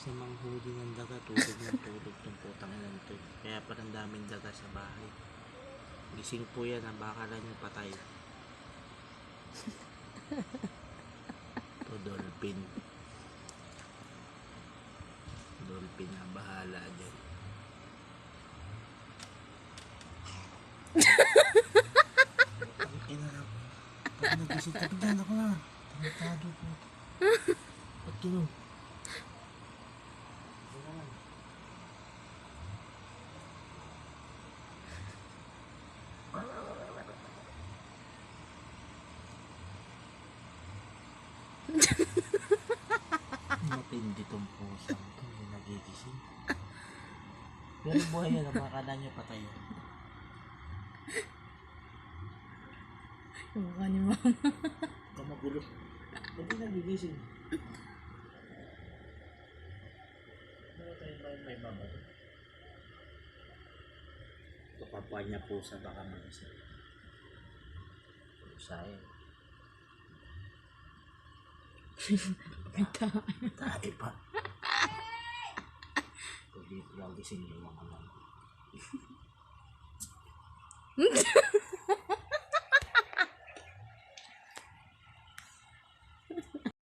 sa manghuli ng daga, tulog ng tulog tong putang ilan to. Kaya parang daming daga sa bahay. Gising po yan, ang baka lang yung patay. to dolphin. Dolphin na bahala dyan. Pag nagising ka, bigyan ako na. Tarantado po. Ba't ganun? Wala lang. Matindi tong pusang to, hindi nagigising. Pero buhay yan, makakala niya patay. Yung mukha ni mama. Ikaw magulo. Hindi nagigising. Tayo ba may mama to? Kapapwa niya pusa baka magising. Pusa eh. May tayo. Tae pa. Lang gising yung mga lang.